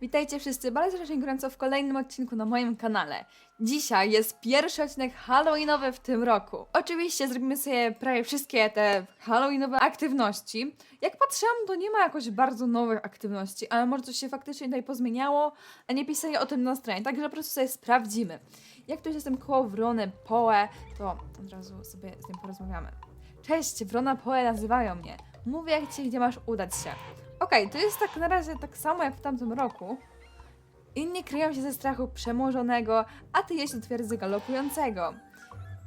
Witajcie wszyscy bardzo serdecznie gorąco w kolejnym odcinku na moim kanale. Dzisiaj jest pierwszy odcinek Halloweenowy w tym roku. Oczywiście zrobimy sobie prawie wszystkie te Halloweenowe aktywności. Jak patrzyłam, to nie ma jakoś bardzo nowych aktywności, ale może coś się faktycznie tutaj pozmieniało, a nie pisali o tym na stronie, także po prostu sobie sprawdzimy. Jak tu jestem koło Wrony Poe, to od razu sobie z nim porozmawiamy. Cześć, Wrona Poe nazywają mnie. Mówię jak ci, gdzie masz udać się. Okej, to jest tak na razie tak samo jak w tamtym roku. Inni kryją się ze strachu przemożonego, a ty jeźdź do twierdzy galopującego.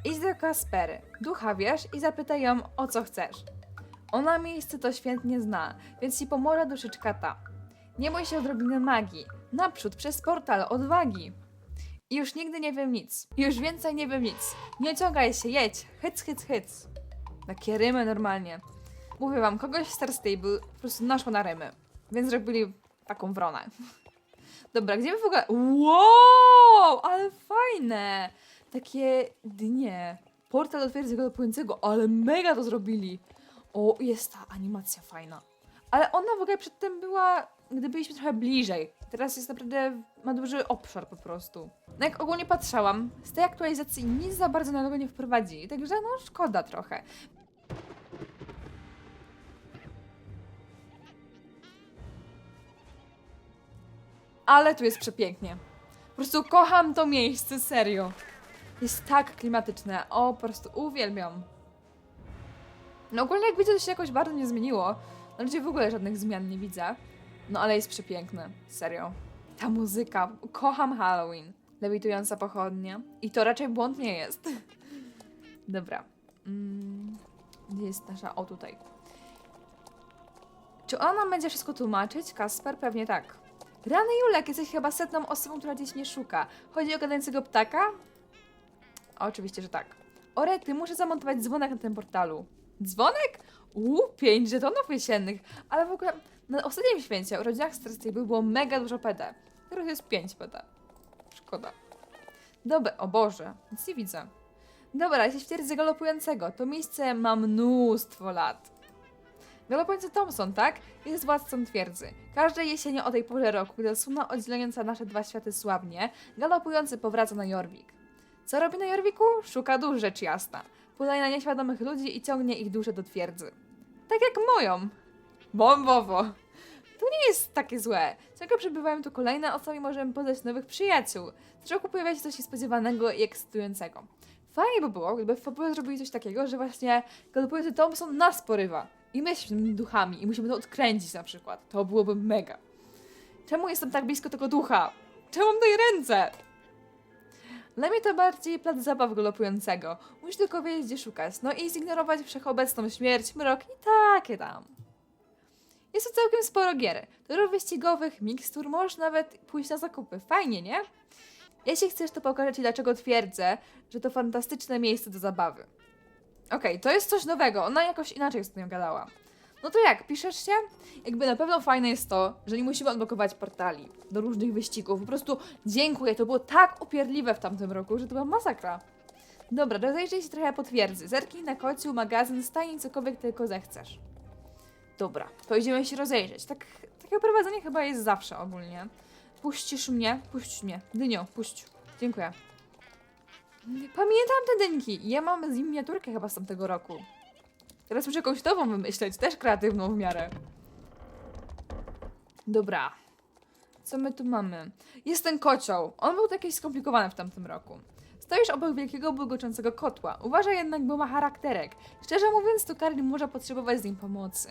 Idź do Kaspery, ducha wiesz i zapytaj ją o co chcesz. Ona miejsce to świetnie zna, więc ci pomoże duszyczka ta. Nie bój się odrobiny magii. Naprzód przez portal odwagi. I już nigdy nie wiem nic. Już więcej nie wiem nic. Nie ciągaj się, jedź. Hyc, hyc, hyc. Takie rymy normalnie. Mówię wam, kogoś w Star Stable po prostu naszło na rymy. Więc zrobili taką wronę. Dobra, gdzie my w ogóle... Wow! Ale fajne! Takie dnie. Portal do twierdzy ale mega to zrobili. O, jest ta animacja fajna. Ale ona w ogóle przedtem była, gdy byliśmy trochę bliżej. Teraz jest naprawdę, ma duży obszar po prostu. No jak ogólnie patrzałam, z tej aktualizacji nic za bardzo nowego nie wprowadzili, także no szkoda trochę. Ale tu jest przepięknie. Po prostu kocham to miejsce, serio. Jest tak klimatyczne. O, po prostu uwielbiam. No ogólnie jak widzę, to się jakoś bardzo nie zmieniło. Na razie w ogóle żadnych zmian nie widzę. No ale jest przepiękne, serio. Ta muzyka, kocham Halloween. Lewitująca pochodnia. I to raczej błąd nie jest. Dobra. Mm, gdzie jest nasza? O, tutaj. Czy ona nam będzie wszystko tłumaczyć? Kasper? Pewnie tak. Rany Julek, jesteś chyba setną osobą, która gdzieś mnie szuka. Chodzi o gadającego ptaka? Oczywiście, że tak. Orety, muszę zamontować dzwonek na tym portalu. Dzwonek? Uuu, pięć żetonów jesiennych. Ale w ogóle na ostatnim święcie, urodzinach Star Stable było mega dużo PD. Teraz jest 5 PD. Szkoda. Dobra, o Boże, nic nie widzę. Dobra, jesteś w galopującego. To miejsce ma mnóstwo lat. Galopujący Thompson, tak? Jest władcą twierdzy. Każdej jesieni o tej porze roku, gdy suna oddzielająca nasze dwa światy słabnie, galopujący powraca na Jorvik. Co robi na Jorviku? Szuka dusz, rzecz jasna. Podaje na nieświadomych ludzi i ciągnie ich duszę do twierdzy. Tak jak moją. Bombowo. To nie jest takie złe. Ciągle przybywają tu kolejne osoby i możemy poznać nowych przyjaciół. Co roku pojawia się coś niespodziewanego i ekscytującego. Fajnie by było, gdyby w fabule zrobili coś takiego, że właśnie galopujący Thompson nas porywa. I my duchami i musimy to odkręcić na przykład. To byłoby mega. Czemu jestem tak blisko tego ducha? Czemu mam tej ręce? Dla mnie to bardziej plac zabaw galopującego. Musisz tylko wiedzieć, gdzie szukać. No i zignorować wszechobecną śmierć, mrok i takie tam. Jest tu całkiem sporo gier. Torów wyścigowych, mikstur, możesz nawet pójść na zakupy. Fajnie, nie? Jeśli chcesz, to pokażę Ci, dlaczego twierdzę, że to fantastyczne miejsce do zabawy. Okej, to jest coś nowego. Ona jakoś inaczej z tym gadała. No to jak, piszesz się? Jakby na pewno fajne jest to, że nie musimy odblokować portali do różnych wyścigów. Po prostu dziękuję, to było tak upierdliwe w tamtym roku, że to była masakra. Dobra, rozejrzyj się trochę po twierdzy. Zerknij na kociu, magazyn, stajnij cokolwiek tylko zechcesz. Dobra, to idziemy się rozejrzeć. Tak, takie prowadzenie chyba jest zawsze ogólnie. Puścisz mnie? Puść mnie. Dynio, puść. Dziękuję. Pamiętam te dynki. Ja mam z miniaturkę chyba z tamtego roku. Teraz muszę jakąś nową wymyśleć, też kreatywną w miarę. Dobra. Co my tu mamy? Jest ten kocioł. On był taki skomplikowany w tamtym roku. Stoisz obok wielkiego bulgoczącego kotła. Uważaj jednak, bo ma charakterek. Szczerze mówiąc, to Karli może potrzebować z nim pomocy.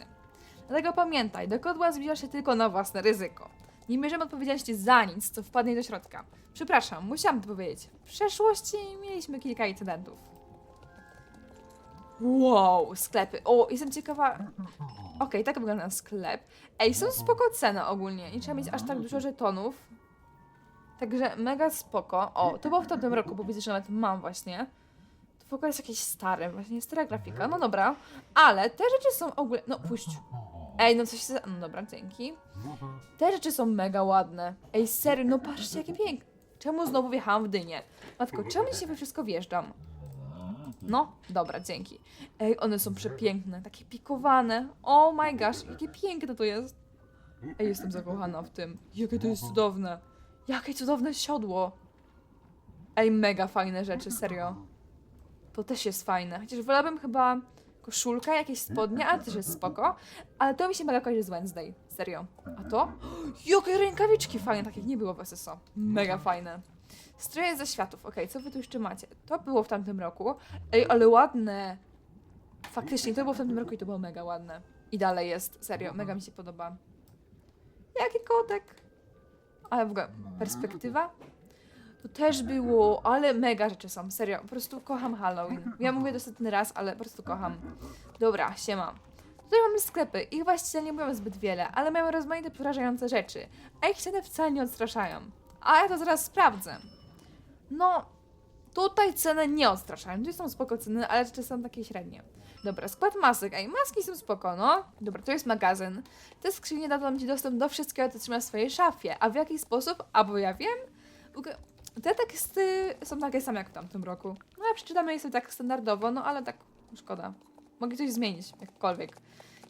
Dlatego pamiętaj, do kotła zbliżasz się tylko na własne ryzyko. Nie bierzemy odpowiedzialności za nic, co wpadnie do środka. Przepraszam, musiałam to powiedzieć. W przeszłości mieliśmy kilka incydentów. Wow, sklepy. O, jestem ciekawa. Okej, tak wygląda sklep. Ej, są spoko ceny ogólnie. Nie trzeba mieć aż tak dużo żetonów. Także mega spoko. O, to było w tamtym roku, bo widzę, że nawet mam właśnie. To w ogóle jest jakieś stare, właśnie stara grafika. No dobra. Ale te rzeczy są ogólnie. No, puść. Ej, no coś. za- No dobra, dzięki. Te rzeczy są mega ładne. Ej, serio, no patrzcie, jakie piękne. Czemu znowu wjechałam w dynię? Matko, czemu dzisiaj we wszystko wjeżdżam? No, dobra, dzięki. Ej, one są przepiękne, takie pikowane. Oh my gosh, jakie piękne to jest. Ej, jestem zakochana w tym. Jakie to jest cudowne. Jakie cudowne siodło. Ej, mega fajne rzeczy, serio. To też jest fajne. Chociaż wolałabym chyba koszulkę, jakieś spodnie, ale też jest spoko. Ale to mi się mega kojarzy z Wednesday. Serio. A to? Jakie rękawiczki fajne, takich nie było w SSO. Mega fajne. Stroje ze światów. Okej, co wy tu jeszcze macie? To było w tamtym roku. Ej, ale ładne. Faktycznie, to było w tamtym roku i to było mega ładne. I dalej jest, serio, mega mi się podoba. Jaki kotek. Ale w ogóle, perspektywa? To też było, ale mega rzeczy są, serio. Po prostu kocham Halloween. Ja mówię to setny raz, ale po prostu kocham. Dobra, siema. Tutaj mamy sklepy. Ich właściciele nie mówią zbyt wiele, ale mają rozmaite przerażające rzeczy. A ich ceny wcale nie odstraszają. A ja to zaraz sprawdzę. No, tutaj ceny nie odstraszają. Tu są spoko ceny, ale rzeczy są takie średnie. Dobra, skład masek. Ej, maski są spoko, no. Dobra, to jest magazyn. Te skrzynie dadzą Ci dostęp do wszystkiego, co trzymasz w swojej szafie. A w jaki sposób? Albo ja wiem. Te teksty są takie same jak w tamtym roku. No ja przeczytamy je sobie tak standardowo, no ale tak szkoda. Mogę coś zmienić, jakkolwiek.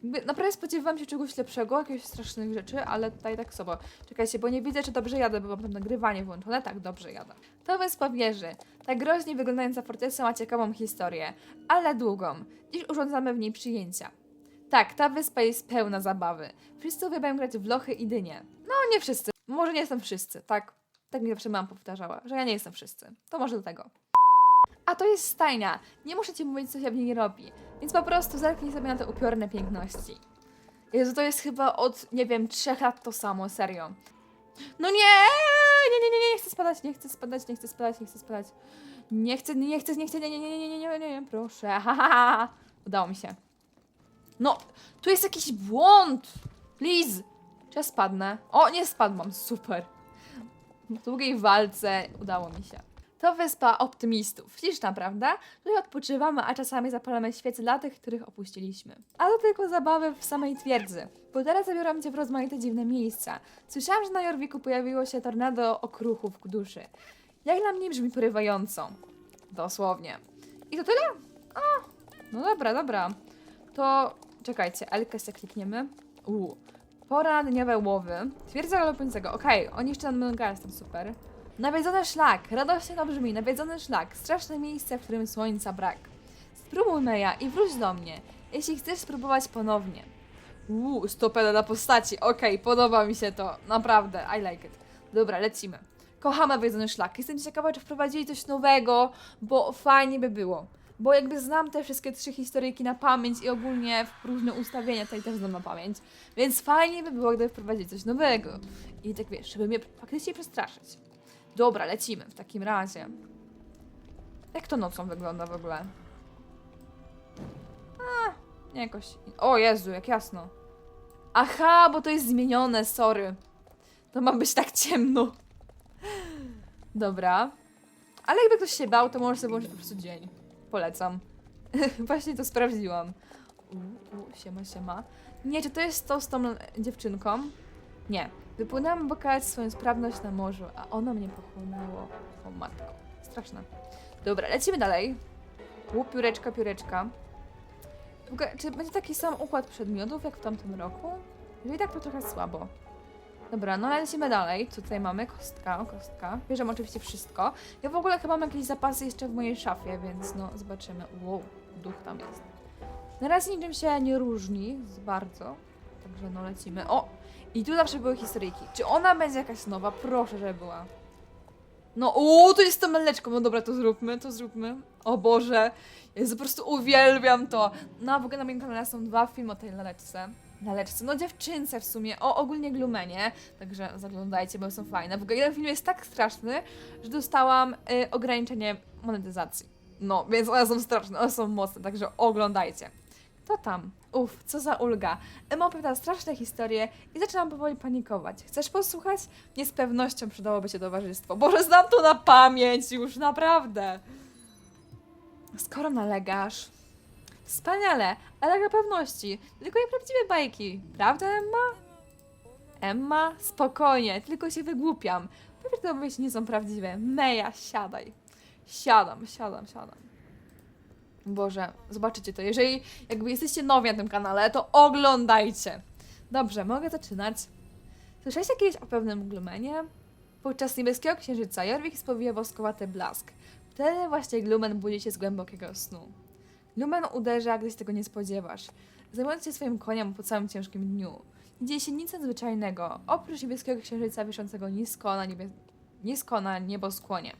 Jakby naprawdę spodziewałam się czegoś lepszego, jakichś strasznych rzeczy, ale tutaj tak sobie. Czekajcie, bo nie widzę, czy dobrze jadę, bo mam tam nagrywanie włączone. Tak, dobrze jadę. To wyspa wieży. Ta groźnie wyglądająca forteca ma ciekawą historię, ale długą. Dziś urządzamy w niej przyjęcia. Tak, ta wyspa jest pełna zabawy. Wszyscy uwielbiają grać w lochy i dynie. No, nie wszyscy. Może nie jestem wszyscy, tak? Tak mi zawsze mam powtarzała, że ja nie jestem wszyscy. To może do tego. A to jest stajnia. Nie muszę ci mówić, co się w niej robi. Więc po prostu zerknij sobie na te upiorne piękności. Jezu, to jest chyba od, nie wiem, trzech lat to samo, serio. No nie! Nie, nie, nie, nie, nie chcę spadać, nie chcę spadać, nie chcę spadać, nie chcę spadać. Nie chcę, nie chcę, nie chcę, nie, nie, nie, nie, nie, nie, nie, nie, proszę. Ha, ha, ha. Udało mi się. No, tu jest jakiś błąd. Please. Czy ja spadnę? O, nie spadłam, super. W długiej walce udało mi się. To wyspa optymistów. Śliczna, prawda? Tutaj odpoczywamy, a czasami zapalamy świece dla tych, których opuściliśmy. A to tylko zabawy w samej twierdzy. Bo teraz zabieram cię w rozmaite dziwne miejsca. Słyszałam, że na Jorwiku pojawiło się tornado okruchów duszy. Jak dla mnie brzmi porywająco. Dosłownie. I to tyle? A, no dobra, dobra. To czekajcie, Elkę klikniemy. Uuu. Pora dniowe łowy. Twierdza galopującego. Okej, oni jeszcze nam jestem super. Nawiedzony szlak. Radośnie to brzmi. Nawiedzony szlak. Straszne miejsce, w którym słońca brak. Spróbuj Meja i wróć do mnie, jeśli chcesz spróbować ponownie. Uuu, stopeda na postaci. Okej, podoba mi się to. Naprawdę, I like it. Dobra, lecimy. Kocham nawiedzony szlak. Jestem ciekawa, czy wprowadzili coś nowego, bo fajnie by było. Bo jakby znam te wszystkie trzy historyjki na pamięć i ogólnie w różne ustawienia tutaj też znam na pamięć, więc fajnie by było, gdyby wprowadzili coś nowego. I tak wiesz, żeby mnie faktycznie przestraszyć. Dobra, lecimy w takim razie. Jak to nocą wygląda w ogóle? A, nie jakoś. O Jezu, jak jasno. Aha, bo to jest zmienione, sorry. To ma być tak ciemno. Dobra. Ale jakby ktoś się bał, to może sobie włączyć po prostu dzień. Polecam. Właśnie to sprawdziłam. U, u, siema, siema. Nie, czy to jest to z tą dziewczynką? Nie. Wypłynęłam pokazać swoją sprawność na morzu, a ono mnie pochłonęło. O matko. Straszne. Dobra, lecimy dalej. U, pióreczka, pióreczka. Czy będzie taki sam układ przedmiotów jak w tamtym roku? Jeżeli tak, to trochę słabo. Dobra, no lecimy dalej. Co tutaj mamy? Kostka, kostka. Bierzemy oczywiście wszystko. Ja w ogóle chyba mam jakieś zapasy jeszcze w mojej szafie, więc no zobaczymy. Wow, duch tam jest. Na razie niczym się nie różni bardzo. Także no lecimy. O! I tu zawsze były historyjki. Czy ona będzie jakaś nowa? Proszę, żeby była. No, o, to jest to meleczko. No dobra, to zróbmy, to zróbmy. O Boże, ja po prostu uwielbiam to. No, a w ogóle na moim kanale są dwa filmy o tej laleczce. Laleczce, no dziewczynce w sumie, o ogólnie glumenie, także zaglądajcie, bo są fajne. W ogóle jeden film jest tak straszny, że dostałam y, ograniczenie monetyzacji. No, więc one są straszne, one są mocne, także oglądajcie. To tam. Uff, co za ulga. Emma opowiada straszne historie i zaczynam powoli panikować. Chcesz posłuchać? Nie z pewnością przydałoby się towarzystwo. Boże, znam to na pamięć już, naprawdę. Skoro nalegasz... Wspaniale, ale na pewności. Tylko nieprawdziwe bajki. Prawda, Emma? Emma, spokojnie, tylko się wygłupiam. Pewnie te opowieści nie są prawdziwe. Meja, siadaj. Siadam, siadam, siadam. Boże, zobaczycie to. Jeżeli jakby jesteście nowi na tym kanale, to oglądajcie. Dobrze, mogę zaczynać. Słyszeliście kiedyś o pewnym glumenie? Podczas niebieskiego księżyca Jorvik spowija woskowaty blask. Wtedy właśnie Glumen budzi się z głębokiego snu. Glumen uderza, gdy się tego nie spodziewasz, zajmując się swoim koniem po całym ciężkim dniu. Dzieje się nic nadzwyczajnego, oprócz niebieskiego księżyca wiszącego nisko na, niebie... nisko na nieboskłonie.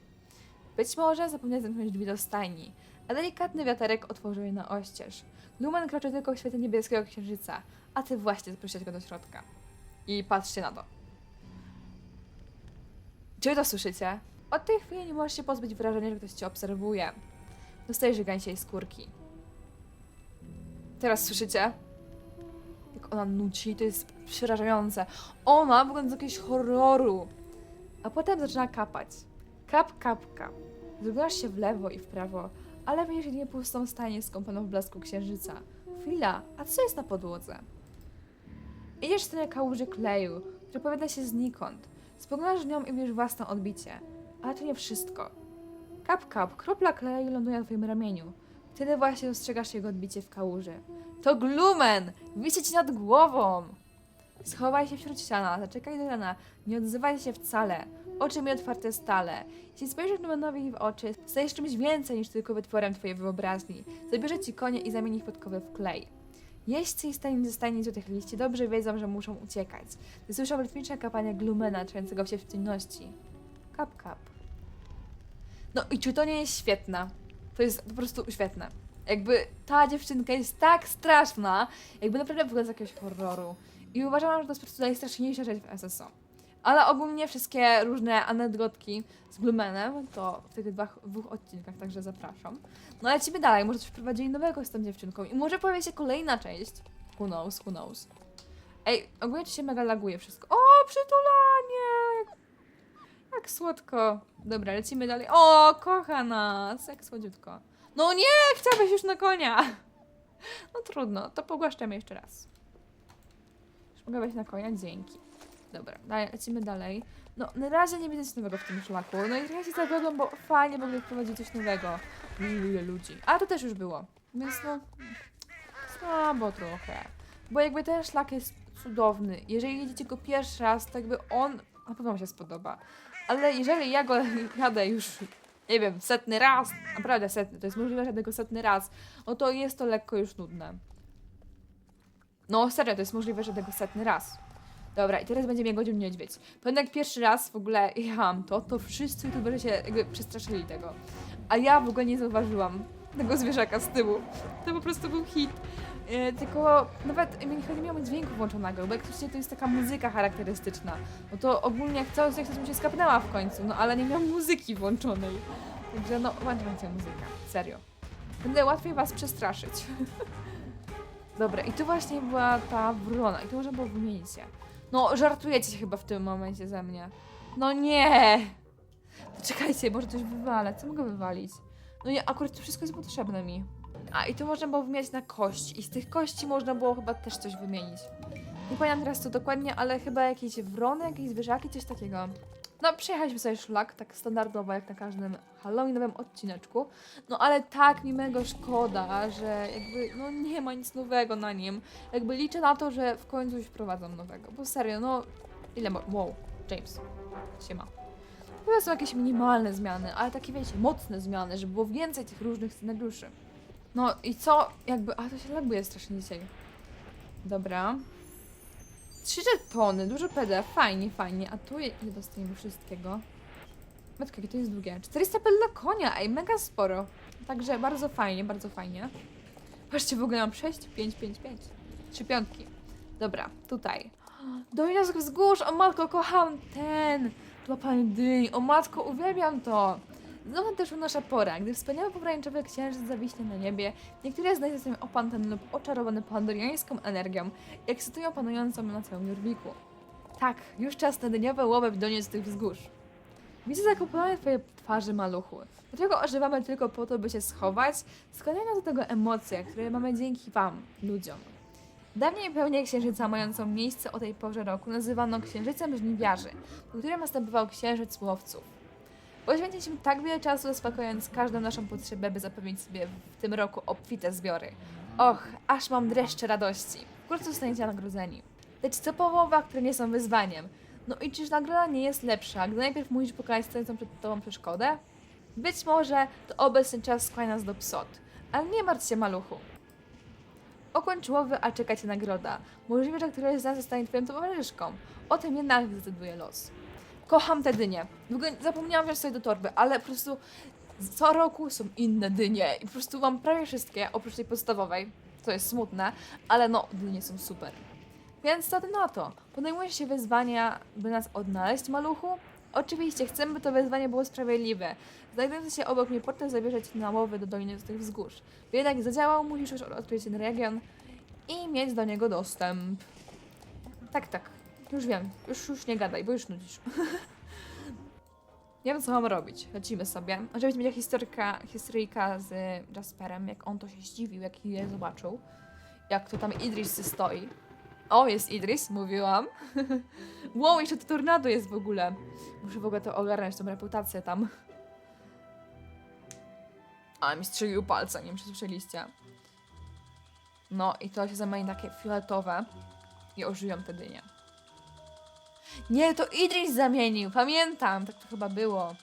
Być może zapomniał zamknąć drzwi do stajni, a delikatny wiaterek otworzył je na oścież. Lumen kroczy tylko w świetle niebieskiego księżyca, a ty właśnie zaprosiłeś go do środka. I patrzcie na to. Czy to słyszycie? Od tej chwili nie możesz się pozbyć wrażenia, że ktoś cię obserwuje. Dostajesz żygańsiej skórki. Teraz słyszycie? Jak ona nuci, to jest przerażające. Ona wygląda z jakiegoś horroru. A potem zaczyna kapać. Kap, kap, kap. Zrugasz się w lewo i w prawo, ale widzisz jedynie pustą stajnię skąpaną w blasku księżyca. Chwila, a co jest na podłodze? Idziesz w stronę kałuży kleju, który powiada się znikąd. Spoglądasz w nią i widzisz własne odbicie. Ale to nie wszystko. Kap, kap, kropla kleju ląduje na twoim ramieniu. Wtedy właśnie dostrzegasz jego odbicie w kałuży. To glumen! Wisi ci nad głową! Schowaj się wśród ściana, zaczekaj do rana, nie odzywaj się wcale. Oczy mi otwarte stale. Jeśli spojrzysz Lumenowi w oczy, stajesz czymś więcej niż tylko wytworem twojej wyobraźni. Zabierze ci konie i zamieni ich podkowy w klej. Jeźdźcy i stajni ze stajni złotych liści dobrze wiedzą, że muszą uciekać. Gdy rytmiczne kapanie glumena, czującego się w ciemności. Kap, kap. No i czy to nie jest świetne? To jest po prostu świetne. Jakby ta dziewczynka jest tak straszna, jakby naprawdę wygląda z jakiegoś horroru. I uważam, że to jest po prostu najstraszniejsza rzecz w SSO. Ale ogólnie wszystkie różne anegdotki z Blumenem to w tych dwóch, dwóch odcinkach, także zapraszam. No lecimy dalej, może coś wprowadzili nowego z tą dziewczynką i może pojawi się kolejna część. Who knows, who knows. Ej, ogólnie ci się mega laguje wszystko. O, przytulanie! Jak słodko. Dobra, lecimy dalej. O, kocha nas! Jak słodziutko. No nie, chciałabyś już na konia! No trudno, to pogłaszczemy jeszcze raz. Już mogę wejść na konia? Dzięki. Dobra, dalej, lecimy dalej. No, na razie nie widzę nic nowego w tym szlaku. No i trochę się zawiodłam, bo fajnie mogli wprowadzić coś nowego. Ile ludzi. A to też już było. Więc no, słabo trochę. Bo jakby ten szlak jest cudowny. Jeżeli jedziecie go pierwszy raz, to jakby on na pewno wam się spodoba. Ale jeżeli ja go jadę już, nie wiem, setny raz, naprawdę setny, to jest możliwe, że jadę go setny raz, no to jest to lekko już nudne. No serio, to jest możliwe, że tego setny raz. Dobra, i teraz będzie mnie godził niedźwiedź. Pamiętam pierwszy raz w ogóle jechałam to, to wszyscy youtuberzy się jakby przestraszyli tego. A ja w ogóle nie zauważyłam tego zwierzaka z tyłu. To po prostu był hit. E, tylko nawet nie chyba nie miałam dźwięku włączonego, bo jak słyszycie, to jest taka muzyka charakterystyczna. No to ogólnie jak cały sekcję mi się skapnęła w końcu, no ale nie miałam muzyki włączonej. Także no, włączam się muzyka. Serio. Będę łatwiej was przestraszyć. Dobra, i tu właśnie była ta wrona. I tu można było wymienić się. No, żartujecie się chyba w tym momencie ze mnie. No nie! Czekajcie, może coś wywalę. Co mogę wywalić? No nie, akurat to wszystko jest potrzebne mi. A, i tu można było wymieniać na kość. I z tych kości można było chyba też coś wymienić. Nie pamiętam teraz co dokładnie, ale chyba jakieś wrony, jakieś zwierzaki, coś takiego. No, przejechaliśmy sobie szlak, tak standardowo, jak na każdym Halloweenowym odcineczku. No, ale tak mi mega szkoda, że jakby, no nie ma nic nowego na nim. Jakby liczę na to, że w końcu już wprowadzą nowego, bo serio, no... Ile mo- Wow, James. Siema. Chyba są jakieś minimalne zmiany, ale takie wiecie, mocne zmiany, żeby było więcej tych różnych scenariuszy. No i co, jakby, a to się laguje strasznie dzisiaj. Dobra. Trzy tony, dużo PD, fajnie, fajnie. A tu ile dostajemy wszystkiego? Matka, jakie to jest długie. 400 PD dla konia, ej, mega sporo. Także bardzo fajnie, bardzo fajnie. Patrzcie, w ogóle mam 6, 5, 5, 5. Trzy piątki. Dobra, tutaj. Z wzgórz, o matko, kocham ten. Łapanie dyń, o matko, uwielbiam to. Znowu też nasza pora, gdy wspaniały pomarańczowy księżyc zawiśnie na niebie, niektóre znajdzie sobie opętane lub oczarowane pandoriańską energią i ekscytują panującą na całym Jorwiku. Tak, już czas na dniowe łowy doniec z tych wzgórz. Widzę zakupowane twoje twarzy, maluchu. Dlaczego ożywamy tylko po to, by się schować? Składają do tego emocje, które mamy dzięki wam, ludziom. Dawniej pełnię księżyca mającą miejsce o tej porze roku nazywano księżycem żniwiarzy, do którym następował księżyc łowców. Poświęciliśmy tak wiele czasu zaspokajając każdą naszą potrzebę, by zapewnić sobie w tym roku obfite zbiory. Och, aż mam dreszcze radości. Wkrótce zostaniecie nagrodzeni. lecz co połowa, które nie są wyzwaniem. No i czyż nagroda nie jest lepsza, gdy najpierw musisz pokonać stojącą przed tobą przeszkodę? Być może to obecny czas skłania nas do psot, ale nie martw się, maluchu. Okończyłowy, a czeka cię nagroda. Możliwe, że któraś z nas zostanie twoją towarzyszką. O tym jednak zdecyduje los. Kocham te dynie. W ogóle zapomniałam wziąć sobie do torby, ale po prostu co roku są inne dynie i po prostu mam prawie wszystkie, oprócz tej podstawowej, co jest smutne, ale no, dynie są super. Więc co ty na to? Podejmujesz się wyzwania, by nas odnaleźć, maluchu? Oczywiście, chcemy, by to wyzwanie było sprawiedliwe. Znajdujący się obok mnie portal zabierze cię na łowy do Doliny z tych wzgórz. By jednak zadziałał, musisz już odkryć ten region i mieć do niego dostęp. Tak, tak. Już wiem. Już, już nie gadaj, bo już nudzisz. nie wiem, co mam robić. Lecimy sobie. Oczywiście będzie historyka, historyjka z Jasperem, jak on to się zdziwił, jak je zobaczył. Jak to tam Idris stoi. O, jest Idris, mówiłam. wow, jeszcze to tornado jest w ogóle. Muszę w ogóle to ogarnąć, tą reputację tam. A mi strzelił palca, nie wiem czy. No i to się zamieni takie fioletowe i ożywią te dynie. Nie, to Idris zamienił, pamiętam, tak to chyba było.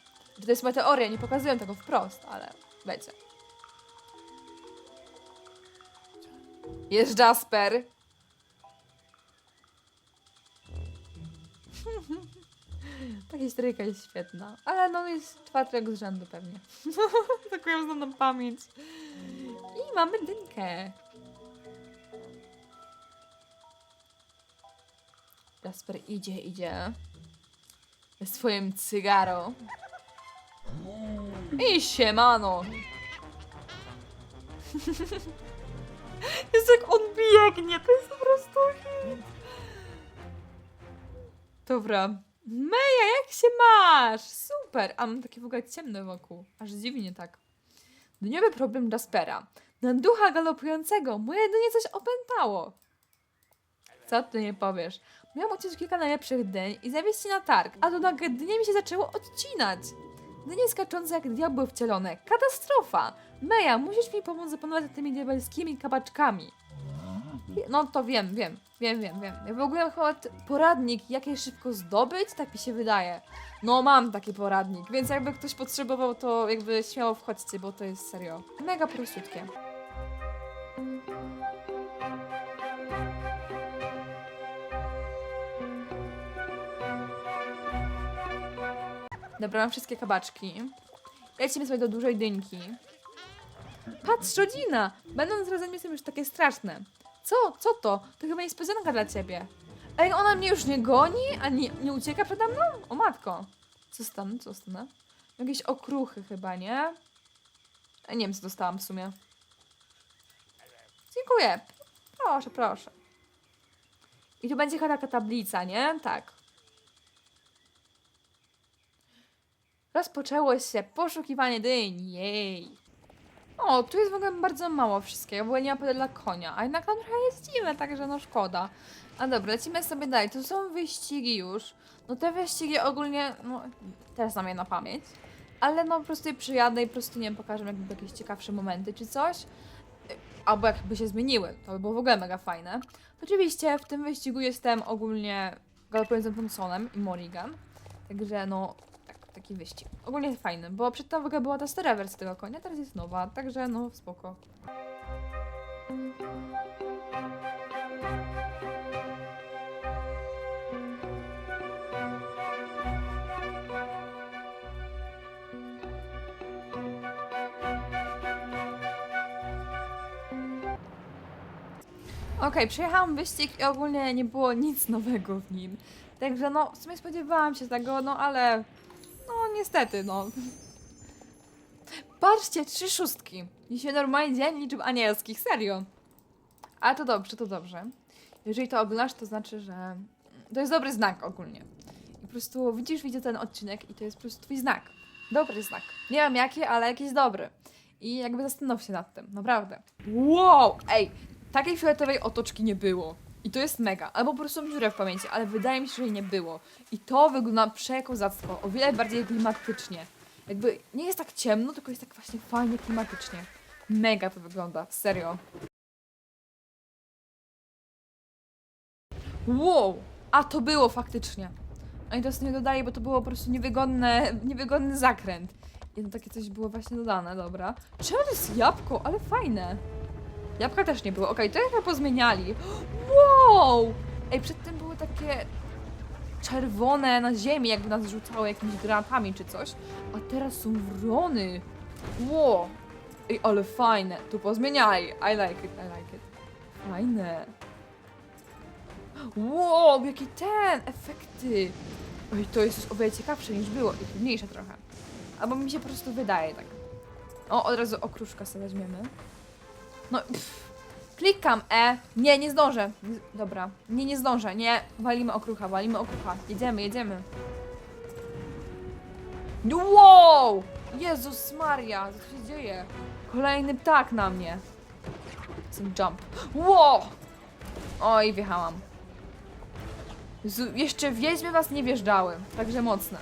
To jest moja teoria, nie pokazuję tego wprost, ale wiecie. Jest Jasper. Ta historyjka jest świetna, ale no jest czwartego z rzędu pewnie. Taką ja znam na pamięć. I mamy dynkę. Jasper idzie, idzie. Z swoim cygaro. I siemano. Jest jak on biegnie, to jest po prostu hit. Dobra. Meja, jak się masz? Super. A mam takie w ogóle ciemne wokół. Aż dziwnie tak. Dniowy problem Jaspera. Na ducha galopującego. Moje dynie coś opętało. Co ty nie powiesz? Miałam odciąć kilka najlepszych dyń i zawieźć ci na targ, a to nagle dynie mi się zaczęło odcinać. Dynie skaczące jak diabły wcielone. Katastrofa! Meja, musisz mi pomóc zapanować tymi diabelskimi kabaczkami. No to wiem, wiem, wiem, wiem, wiem. Ja w ogóle mam chyba poradnik, jak je szybko zdobyć, tak mi się wydaje. No mam taki poradnik, więc jakby ktoś potrzebował, to jakby śmiało wchodźcie, bo to jest serio mega prościutkie. Dobra, mam wszystkie kabaczki. Lecimy sobie do dużej dynki. Patrz, rodzina! Będąc razem jestem już takie straszne. Co? Co to? To chyba niespodzianka dla ciebie. Ej, ona mnie już nie goni? A nie, nie ucieka przede mną? O matko. Co stan? Co stan? Jakieś okruchy chyba, nie? Ej, nie wiem, co dostałam w sumie. Dziękuję. Proszę, proszę. I tu będzie chyba taka tablica, nie? Tak. Rozpoczęło się poszukiwanie dyń. Jej. O, tu jest w ogóle bardzo mało wszystkiego, bo nie ma dla konia, a jednak tam trochę jest dziwne, także no szkoda. A dobra, lecimy sobie dalej. To są wyścigi już. No te wyścigi ogólnie, no teraz znam je na pamięć. Ale no po prostu je przyjadę i po prostu, nie wiem, pokażę jakby jakieś ciekawsze momenty czy coś. Albo jakby się zmieniły, to by było w ogóle mega fajne. Oczywiście w tym wyścigu jestem ogólnie galopującym Thompsonem i Morrigan. Także no, taki wyścig. Ogólnie fajny, bo przedtem w ogóle była ta stara wersja tego konia, teraz jest nowa, także no spoko. Okej, przejechałam wyścig i ogólnie nie było nic nowego w nim. Także no, w sumie spodziewałam się tego, no ale... Niestety, no. Patrzcie, trzy szóstki. Dzisiaj normalnie dzień liczb anielskich, serio. Ale to dobrze, to dobrze. Jeżeli to oglądasz, to znaczy, że to jest dobry znak ogólnie. I po prostu widzisz, widzę ten odcinek i to jest po prostu twój znak. Dobry znak. Nie wiem jaki, ale jakiś dobry. I jakby zastanów się nad tym, naprawdę. Wow! Ej, takiej fioletowej otoczki nie było. I to jest mega. Albo po prostu mam dziurę w pamięci, ale wydaje mi się, że jej nie było. I to wygląda przekozactwo. O wiele bardziej klimatycznie. Jakby nie jest tak ciemno, tylko jest tak właśnie fajnie klimatycznie. Mega to wygląda, serio. Wow! A to było faktycznie. Oni to sobie dodali, bo to było po prostu niewygodne, niewygodny zakręt. I no takie coś było właśnie dodane, dobra. Czemu to jest jabłko? Ale fajne. Jabłka też nie było. Okej, to chyba pozmieniali. Wow! Ej, przedtem były takie czerwone na ziemi, jakby nas rzucało jakimiś granatami czy coś. A teraz są wrony. Wow! Ej, ale fajne. Tu pozmieniali. I like it, I like it. Fajne. Wow, jakie ten, efekty. Oj, to jest już o wiele ciekawsze niż było i trudniejsze trochę. Albo mi się po prostu wydaje tak. O, od razu okruszka sobie weźmiemy. No, pff. Klikam E. Nie, nie zdążę. Dobra. Nie, nie zdążę. Nie. Walimy okrucha, walimy okrucha. Jedziemy, jedziemy. Wow! Jezus Maria, co się dzieje? Kolejny ptak na mnie. Jestem jump. Wow! Oj, wjechałam. Jeszcze wiedźmy was nie wjeżdżały, także mocne.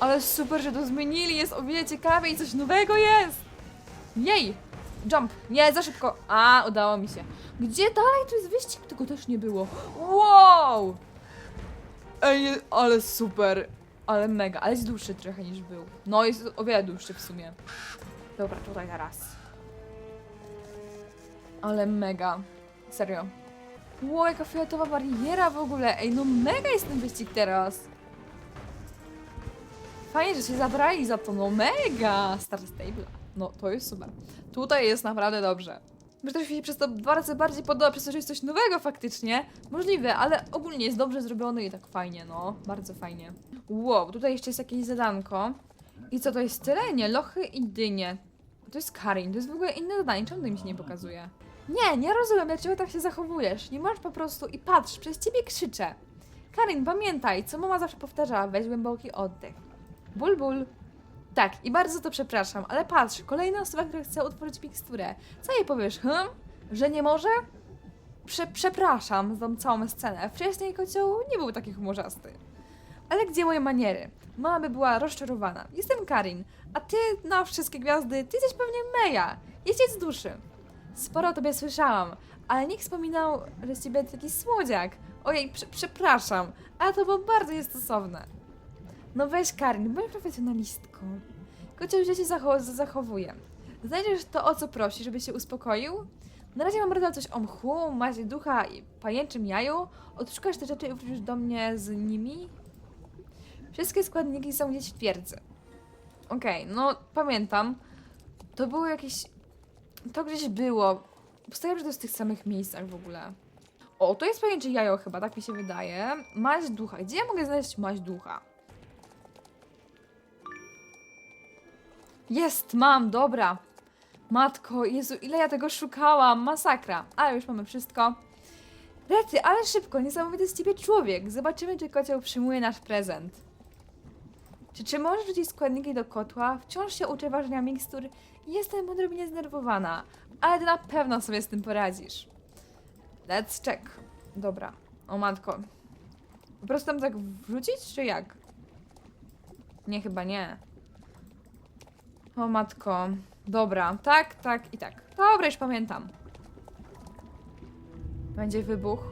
Ale super, że to zmienili, jest o wiele ciekawiej coś nowego jest! Jej! Jump! Nie, za szybko! A, udało mi się. Gdzie dalej tu jest wyścig? Tego też nie było. Wow! Ej, ale super! Ale mega, ale jest dłuższy trochę niż był. No, jest o wiele dłuższy w sumie. Dobra, tutaj teraz. Ale mega. Serio. Ło, jaka fioletowa bariera w ogóle. Ej, no mega jest ten wyścig teraz. Fajnie, że się zabrali za to, no mega. Star Stable. No, to jest super. Tutaj jest naprawdę dobrze. Może to się przez to dwa razy bardziej podoba, przez to, że jest coś nowego faktycznie. Możliwe, ale ogólnie jest dobrze zrobione i tak fajnie, no. Bardzo fajnie. Wow, tutaj jeszcze jest jakieś zadanko. I co to jest tyle? Nie, lochy i dynie. To jest Karin, to jest w ogóle inne zadanie, czemu to mi się nie pokazuje? Nie, nie rozumiem, dlaczego tak się zachowujesz. Nie możesz po prostu i patrz, przez ciebie krzyczę. Karin, pamiętaj, co mama zawsze powtarzała, weź głęboki oddech. Ból, ból. Tak, i bardzo to przepraszam, ale patrz, kolejna osoba, która chce utworzyć miksturę. Co jej powiesz, hm? Że nie może? Prze przepraszam za całą scenę. Wcześniej kocioł nie był taki humorzasty. Ale gdzie moje maniery? Mama by była rozczarowana. Jestem Karin, a ty na wszystkie gwiazdy, ty jesteś pewnie Meja. Jesteś z duszy. Sporo o tobie słyszałam, ale nikt wspominał, że z ciebie taki słodziak. Ojej, prze przepraszam, ale to było bardzo niestosowne. No weź Karin, bądź profesjonalistką. Kocioł źle się zachow zachowuje. Znajdziesz to, o co prosi, żeby się uspokoił? Na razie mam radał coś o mchu, mazie ducha i pajęczym jaju. Odszukasz te rzeczy i wrócisz do mnie z nimi? Wszystkie składniki są gdzieś w twierdzy. Okej, no pamiętam. To było jakieś... To gdzieś było. Postawiam, że to jest w tych samych miejscach w ogóle. O, to jest pajęcze jajo chyba, tak mi się wydaje. Maź ducha. Gdzie ja mogę znaleźć maź ducha? Jest, mam, dobra. Matko, Jezu, ile ja tego szukałam, masakra. Ale już mamy wszystko. Rety, ale szybko, niesamowity z ciebie człowiek. Zobaczymy, czy kocioł przyjmuje nasz prezent. Czy, czy możesz rzucić składniki do kotła? Wciąż się uczę ważenia mikstur jestem odrobinę zdenerwowana, ale ty na pewno sobie z tym poradzisz. Let's check. Dobra. O matko. Po prostu tam tak wrzucić, czy jak? Nie, chyba nie. O matko. Dobra, tak, tak i tak. Dobra, już pamiętam. Będzie wybuch.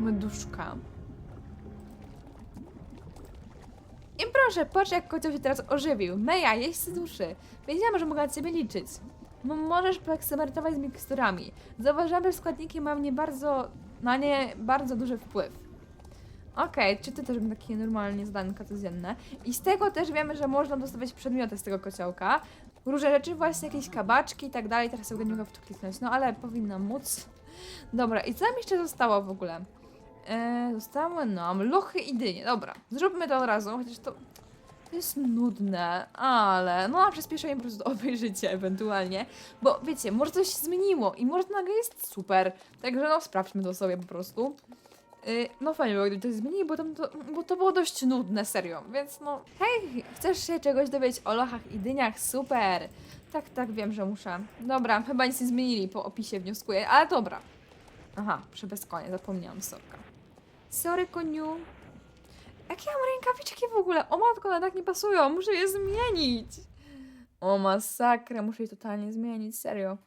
Meduszka. I proszę, patrz jak kocioł się teraz ożywił. Meja, jeść z duszy. Wiedziałam, że mogę na ciebie liczyć. No, możesz poeksperymentować z miksturami. Zauważyłam, że składniki mają nie bardzo, na nie bardzo duży wpływ. Okej, czy ty też mamy takie normalnie zadanka codzienne. I z tego też wiemy, że można dostawać przedmioty z tego kociołka. Różne rzeczy, właśnie jakieś kabaczki i tak dalej. Teraz sobie nie mogę w to kliknąć, no ale powinna móc. Dobra, i co nam jeszcze zostało w ogóle? Eee, zostały nam lochy i dynie. Dobra, zróbmy to od razu, chociaż to, to jest nudne, ale no na przyspieszenie po prostu obejrzycie ewentualnie, bo wiecie, może coś się zmieniło i może to nagle jest super, także no sprawdźmy to sobie po prostu. Yy, no fajnie było, gdyby to zmienili, bo, tam to, bo to było dość nudne, serio, więc no hej, chcesz się czegoś dowiedzieć o lochach i dyniach? Super! Tak, tak, wiem, że muszę. Dobra, chyba nic nie zmienili po opisie, wnioskuję, ale dobra. Aha, konia, zapomniałam, sorka. Sorry, koniu. Jakie ja mam rękawiczki w ogóle? O matko, one tak nie pasują, muszę je zmienić. O masakra, muszę je totalnie zmienić, serio.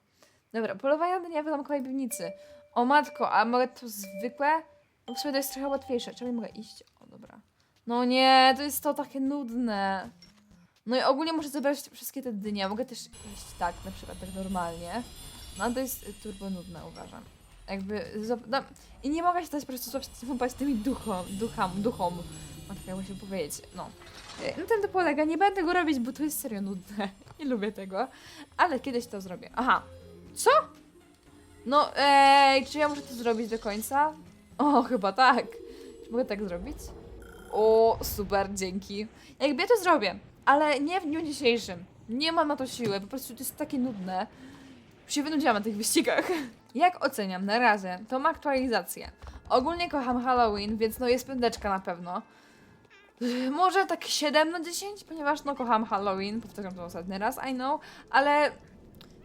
Dobra, polowanie na dynię w zamkowej piwnicy. O matko, a mogę to zwykłe? No w sumie to jest trochę łatwiejsze. Czemu nie mogę iść? O, dobra. No nie, to jest to takie nudne. No i ogólnie muszę zebrać wszystkie te dynie. Mogę też iść tak, na przykład tak normalnie. No to jest turbo nudne, uważam. Jakby, no, i nie mogę się dać po prostu złapać tymi duchom, ducham, duchom. Matko, jak muszę powiedzieć, no. Y, Na tym to polega, nie będę go robić, bo to jest serio nudne. Nie lubię tego, ale kiedyś to zrobię. Aha, co? No, ej, czy ja muszę to zrobić do końca? O, chyba tak. Czy mogę tak zrobić? O, super, dzięki. Jakby ja to zrobię, ale nie w dniu dzisiejszym. Nie mam na to siły, po prostu to jest takie nudne. Już się wynudziłam na tych wyścigach. Jak oceniam na razie? Ma aktualizację. Ogólnie kocham Halloween, więc no jest piąteczka na pewno. Może tak 7 na 10, ponieważ no kocham Halloween, powtarzam to ostatni raz, I know, ale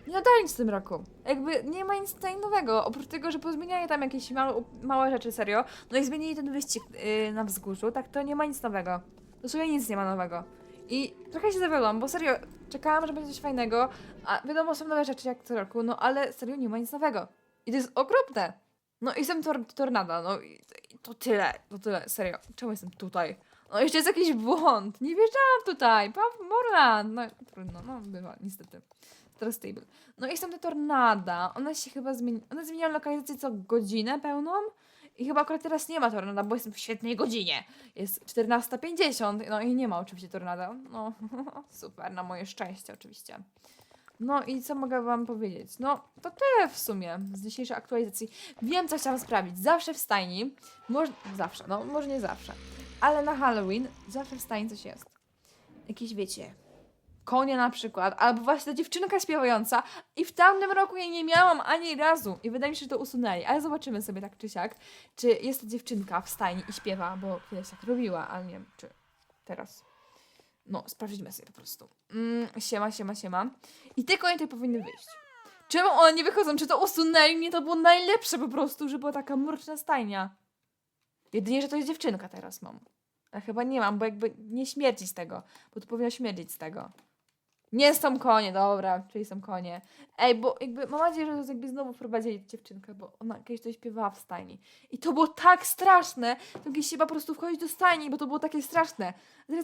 nie dodali nic w tym roku. Jakby nie ma nic tutaj nowego, oprócz tego, że pozmieniali tam jakieś małe, małe rzeczy, serio. No i zmienili ten wyścig yy, na wzgórzu, tak to nie ma nic nowego. Dosłownie nic nie ma nowego. I trochę się zawiodłam, bo serio, czekałam, że będzie coś fajnego, a wiadomo, są nowe rzeczy jak co roku, no ale serio nie ma nic nowego. I to jest okropne. No i jestem tor tornada, no i i to tyle, to tyle, serio. Czemu jestem tutaj? No jeszcze jest jakiś błąd, nie wjeżdżałam tutaj, Paw Morland, no trudno, no bywa, niestety. Teraz stable. No i jestem ta tornada, ona się chyba zmieni, ona zmieniała lokalizację co godzinę pełną i chyba akurat teraz nie ma tornada, bo jestem w świetnej godzinie. Jest 14.50, no i nie ma oczywiście tornada, no super, na moje szczęście oczywiście. No i co mogę wam powiedzieć? No, to tyle w sumie z dzisiejszej aktualizacji. Wiem, co chciałam sprawdzić. Zawsze w stajni, może, zawsze, no może nie zawsze, ale na Halloween zawsze w stajni coś jest. Jakieś, wiecie, konie na przykład, albo właśnie ta dziewczynka śpiewająca i w tamtym roku jej nie miałam ani razu i wydaje mi się, że to usunęli, ale zobaczymy sobie tak czy siak, czy jest ta dziewczynka w stajni i śpiewa, bo kiedyś tak robiła, ale nie wiem, czy teraz. No, sprawdźmy sobie po prostu. Mm, siema, siema, siema. I te konie tutaj powinny wyjść. Czemu one nie wychodzą? Czy to usunęli mnie? To było najlepsze po prostu, że była taka mroczna stajnia. Jedynie, że to jest dziewczynka teraz mam. A chyba nie mam, bo jakby nie śmierci z tego. Bo to powinno śmierdzić z tego. Nie są konie, dobra, czyli są konie. Ej, bo jakby mam nadzieję, że jakby znowu wprowadzili dziewczynkę, bo ona kiedyś to śpiewała w stajni. I to było tak straszne, to kiedyś się po prostu wchodzić do stajni, bo to było takie straszne.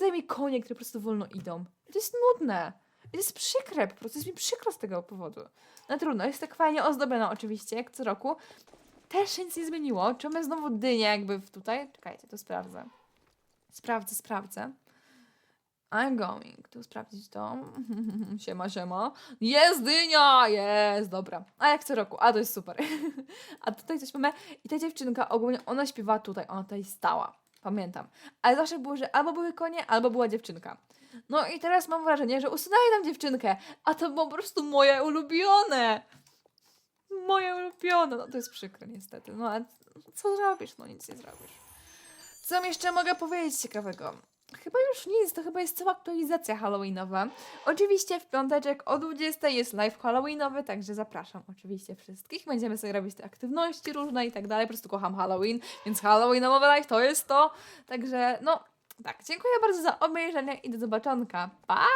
Daj mi konie, które po prostu wolno idą. To jest nudne. I to jest przykre po prostu, jest mi przykro z tego powodu. No trudno, jest tak fajnie ozdobiona oczywiście, jak co roku. Też się nic nie zmieniło. Czy mamy znowu dynię jakby tutaj? Czekajcie, to sprawdzę. Sprawdzę, sprawdzę. I'm going. Tu sprawdzić to. siema, siema. Jest dynia! Jest, dobra. A jak co roku. A to jest super. A tutaj coś mamy. I ta dziewczynka ogólnie, ona śpiewała tutaj. Ona tutaj stała. Pamiętam. Ale zawsze było, że albo były konie, albo była dziewczynka. No i teraz mam wrażenie, że usunęli tam dziewczynkę. A to było po prostu moje ulubione. Moje ulubione. No to jest przykre niestety. No ale co zrobisz? No nic nie zrobisz. Co jeszcze mogę powiedzieć ciekawego? Chyba już nic, to chyba jest cała aktualizacja halloweenowa. Oczywiście w piąteczek o 20 jest live halloweenowy, także zapraszam oczywiście wszystkich. Będziemy sobie robić te aktywności różne i tak dalej. Po prostu kocham Halloween, więc halloweenowy live to jest to. Także no, tak, dziękuję bardzo za obejrzenie i do zobaczonka. Pa!